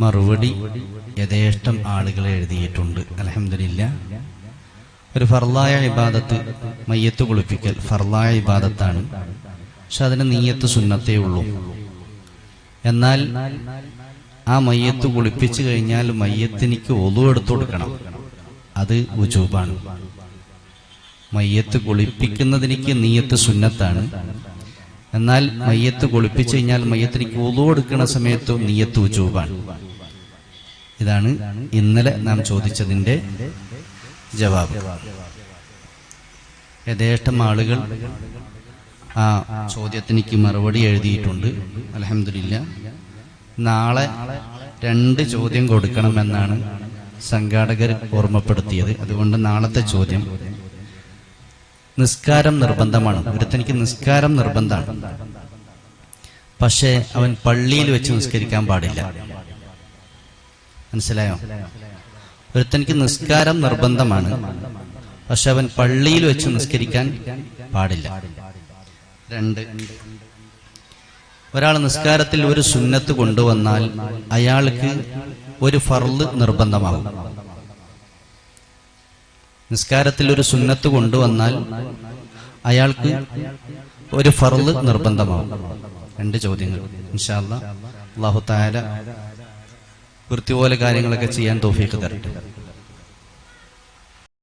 മറുപടി യഥേഷ്ടം ആളുകൾ എഴുതിയിട്ടുണ്ട്. അലഹമില്ല ഒരു ഫർലായ ഇബാദത്ത് മയ്യത്ത് കുളിപ്പിക്കൽ ഫർലായ ഇബാദത്താണ്. പക്ഷെ അതിന് നീയത്ത് സുന്നത്തേ ഉള്ളൂ. എന്നാൽ ആ മയ്യത്ത് കുളിപ്പിച്ചു കഴിഞ്ഞാൽ മയ്യത്തിനിക്ക് ഒതു എടുത്തു കൊടുക്കണം. അത് ഉജൂബാണ് മയ്യത്ത് കുളിപ്പിക്കുന്നതിനിക്ക് നീയത്ത് സുന്നത്താണ്. എന്നാൽ മയ്യത്ത് കുളിപ്പിച്ചു കഴിഞ്ഞാൽ മയ്യത്തിനിക്ക് ഒതു കൊടുക്കുന്ന സമയത്തും നീയത്ത് ഉജൂബാണ് ഇതാണ് ഇന്നലെ നാം ചോദിച്ചതിന്റെ ജവാബ്. യഥേഷ്ടം ആളുകൾ ആ ചോദ്യത്തിനിക്ക് മറുപടി എഴുതിയിട്ടുണ്ട്. അലഹമില്ല നാളെ രണ്ട് ചോദ്യം കൊടുക്കണമെന്നാണ് സംഘാടകർ ഓർമ്മപ്പെടുത്തിയത്. അതുകൊണ്ട് നാളത്തെ ചോദ്യം നിസ്കാരം നിർബന്ധമാണ്. ഒരുത്തനിക്ക് നിസ്കാരം നിർബന്ധമാണ്. പക്ഷേ അവൻ പള്ളിയിൽ വെച്ച് നിസ്കരിക്കാൻ പാടില്ല. മനസ്സിലായോ? ഒരുത്തനിക്ക് നിസ്കാരം നിർബന്ധമാണ്. പക്ഷെ അവൻ പള്ളിയിൽ വെച്ച് നിസ്കരിക്കാൻ പാടില്ല. രണ്ട്. ഒരാൾ നിസ്കാരത്തിൽ ഒരു സുന്നത്ത് കൊണ്ടുവന്നാൽ അയാൾക്ക് ഒരു ഫർൾ നിർബന്ധമാകും നിസ്കാരത്തിൽ ഒരു സുന്നത്ത് കൊണ്ടുവന്നാൽ അയാൾക്ക് ഒരു ഫർൾ നിർബന്ധമാകും രണ്ട് ചോദ്യങ്ങൾ. ഇൻഷാല്ല അള്ളാഹു താല വൃത്തി പോലെ കാര്യങ്ങളൊക്കെ ചെയ്യാൻ തോഫീക്ക് തരട്ടെ.